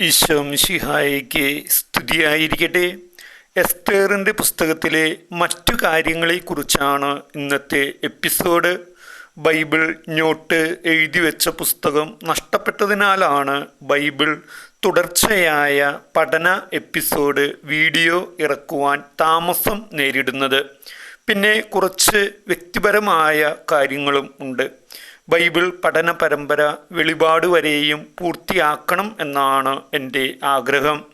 ഈശോം ശിഹായിക്ക് സ്തുതിയായിരിക്കട്ടെ. എസ്തേറിന്റെ പുസ്തകത്തിലെ മറ്റു കാര്യങ്ങളെക്കുറിച്ചാണ് ഇന്നത്തെ എപ്പിസോഡ്. ബൈബിൾ നോട്ട് എഴുതി വെച്ച പുസ്തകം നഷ്ടപ്പെട്ടതിനാലാണ് ബൈബിൾ തുടർച്ചയായ പഠന എപ്പിസോഡ് വീഡിയോ ഇറക്കുവാൻ താമസം നേരിടുന്നത്. പിന്നെ കുറച്ച് വ്യക്തിപരമായ കാര്യങ്ങളും ഉണ്ട്. ബൈബിൾ പഠന പരമ്പര വെളിപാട് വരെയും പൂർത്തിയാക്കണം എന്നാണ് എന്റെ ആഗ്രഹം.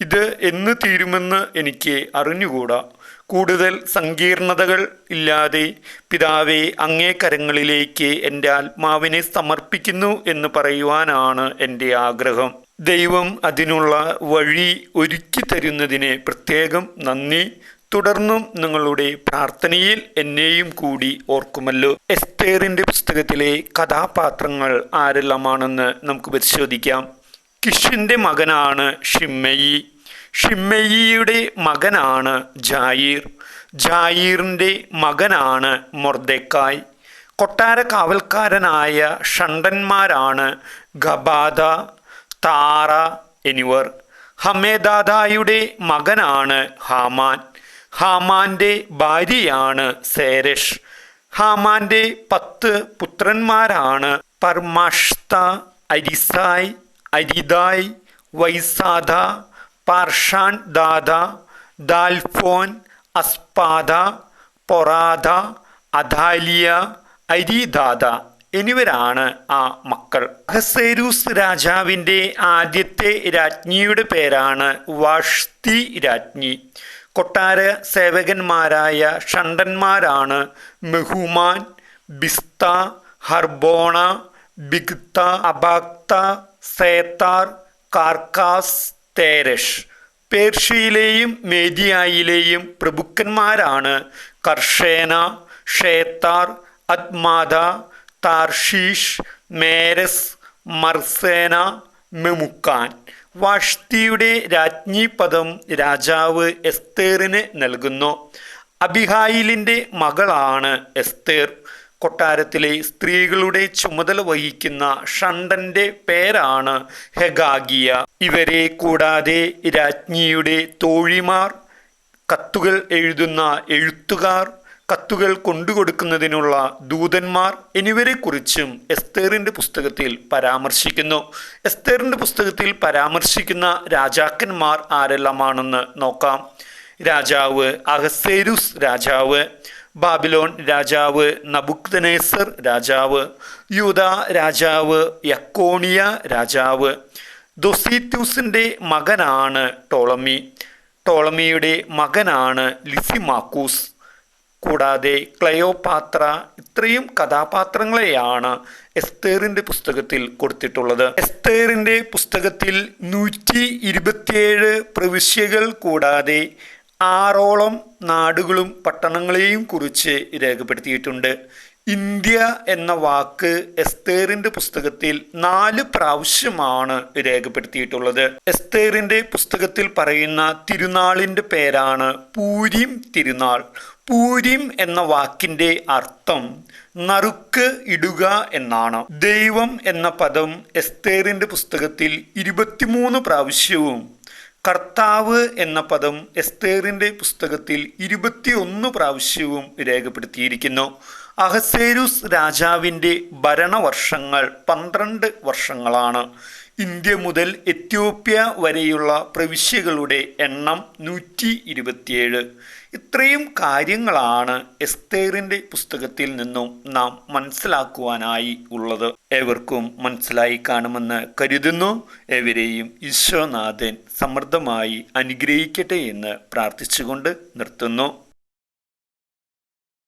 ഇത് എന്ന് തീരുമെന്ന് എനിക്ക് അറിഞ്ഞുകൂടാ. കൂടുതൽ സങ്കീർണതകൾ ഇല്ലാതെ പിതാവെ അങ്ങേ കരങ്ങളിലേക്ക് എന്റെ ആത്മാവിനെ സമർപ്പിക്കുന്നു എന്ന് പറയുവാനാണ് എന്റെ ആഗ്രഹം. ദൈവം അതിനുള്ള വഴി ഒരുക്കി തരുന്നതിന് പ്രത്യേകം നന്ദി. തുടർന്നും നിങ്ങളുടെ പ്രാർത്ഥനയിൽ എന്നെയും കൂടി ഓർക്കുമല്ലോ. എസ്തേറിന്റെ പുസ്തകത്തിലെ കഥാപാത്രങ്ങൾ ആരെല്ലാമാണെന്ന് നമുക്ക് പരിശോധിക്കാം. കിഷിന്റെ മകനാണ് ഷിമ്മയി. ഷിമ്മയിയുടെ മകനാണ് ജായീർ. ജായീറിന്റെ മകനാണ് മൊർദക്കായ് കൊട്ടാര കാവൽക്കാരനായ ഷണ്ടന്മാരാണ് ഗബാദ താറ എന്നിവർ. ഹമേദാദായുടെ മകനാണ് ഹാമാൻ. ഹാമാന്റെ ഭാര്യയാണ് സേരഷ്. ഹാമാന്റെ പത്ത് പുത്രന്മാരാണ് പർമാഷ്ത അരിസായ് അരിദായ് വൈസാദ പാർഷാൻ ദാദ ദാൽഫോൻ അസ്പാദ പൊറാദ അദാലിയ അരിദാദ എന്നിവരാണ് ആ മക്കൾ. അഹസേരൂസ് രാജാവിന്റെ ആദ്യത്തെ രാജ്ഞിയുടെ പേരാണ് വാഷ്തി രാജ്ഞി. കൊട്ടാര സേവകന്മാരായ ഷണ്ടന്മാരാണ് മെഹുമാൻ ബിസ്ത ഹർബോണ ബിഗ്ത അബാക്ത സേത്താർ കാർക്കാസ് തേരഷ്. പേർഷ്യയിലെയും മേദിയായിലെയും പ്രഭുക്കന്മാരാണ് കർഷേന ഷേത്താർ അത്മാദ താർഷീഷ് മേരസ് മർസേന മെമുക്കാൻ. വാഷ്തിയുടെ രാജ്ഞി പദം രാജാവ് എസ്തേറിന് നൽകുന്നു. അബിഹായിലിന്റെ മകളാണ് എസ്തേർ. കൊട്ടാരത്തിലെ സ്ത്രീകളുടെ ചുമതല വഹിക്കുന്ന ഷണ്ടന്റെ പേരാണ് ഹെഗാഗിയ. ഇവരെ കൂടാതെ രാജ്ഞിയുടെ തോഴിമാർ കത്തുകൾ എഴുതുന്ന എഴുത്തുകാർ കത്തുകൾ കൊണ്ടുകൊടുക്കുന്നതിനുള്ള ദൂതന്മാർ എന്നിവരെക്കുറിച്ചും എസ്തേറിന്റെ പുസ്തകത്തിൽ പരാമർശിക്കുന്നു. എസ്തേറിന്റെ പുസ്തകത്തിൽ പരാമർശിക്കുന്ന രാജാക്കന്മാർ ആരെല്ലാമാണെന്ന് നോക്കാം. രാജാവ് അഹസേരുസ് രാജാവ് ബാബിലോൺ രാജാവ് നബുക്തനേസർ രാജാവ് യൂത രാജാവ് യക്കോണിയ രാജാവ് ദൊസീത്യൂസിന്റെ മകനാണ് ടോളമി. ടോളമിയുടെ മകനാണ് ലിസിമാക്കൂസ്. കൂടാതെ ക്ലയോപാത്ര ഇത്രയും കഥാപാത്രങ്ങളെയാണ് എസ്തേറിന്റെ പുസ്തകത്തിൽ കൊടുത്തിട്ടുള്ളത്. എസ്തേറിന്റെ പുസ്തകത്തിൽ നൂറ്റി ഇരുപത്തിയേഴ് പ്രവിശ്യകൾ കൂടാതെ ആറോളം നാടുകളും പട്ടണങ്ങളെയും കുറിച്ച് രേഖപ്പെടുത്തിയിട്ടുണ്ട്. ഇന്ത്യ എന്ന വാക്ക് എസ്തേറിന്റെ പുസ്തകത്തിൽ നാല് പ്രാവശ്യമാണ് രേഖപ്പെടുത്തിയിട്ടുള്ളത്. എസ്തേറിന്റെ പുസ്തകത്തിൽ പറയുന്ന തിരുനാളിന്റെ പേരാണ് പൂരിം തിരുനാൾ. പൂരിം എന്ന വാക്കിന്റെ അർത്ഥം നറുക്ക് ഇടുക എന്നാണ്. ദൈവം എന്ന പദം എസ്തേറിന്റെ പുസ്തകത്തിൽ ഇരുപത്തിമൂന്ന് പ്രാവശ്യവും കർത്താവ് എന്ന പദം എസ്തേറിന്റെ പുസ്തകത്തിൽ ഇരുപത്തിയൊന്ന് പ്രാവശ്യവും രേഖപ്പെടുത്തിയിരിക്കുന്നു. അഹസേരുസ് രാജാവിന്റെ ഭരണവർഷങ്ങൾ പന്ത്രണ്ട് വർഷങ്ങളാണ്. ഇന്ത്യ മുതൽ എത്യോപ്യ വരെയുള്ള പ്രവിശ്യകളുടെ എണ്ണം നൂറ്റി ഇരുപത്തിയേഴ് ഇത്രയും കാര്യങ്ങളാണ് എസ്തേറിന്റെ പുസ്തകത്തിൽ നിന്നും നാം മനസ്സിലാക്കുവാനായി ഉള്ളത്. ഏവർക്കും മനസ്സിലായി കാണുമെന്ന് കരുതുന്നു. ഏവരെയും ഈശ്വരനാഥൻ സമൃദ്ധമായി അനുഗ്രഹിക്കട്ടെ എന്ന് പ്രാർത്ഥിച്ചുകൊണ്ട് നിർത്തുന്നു.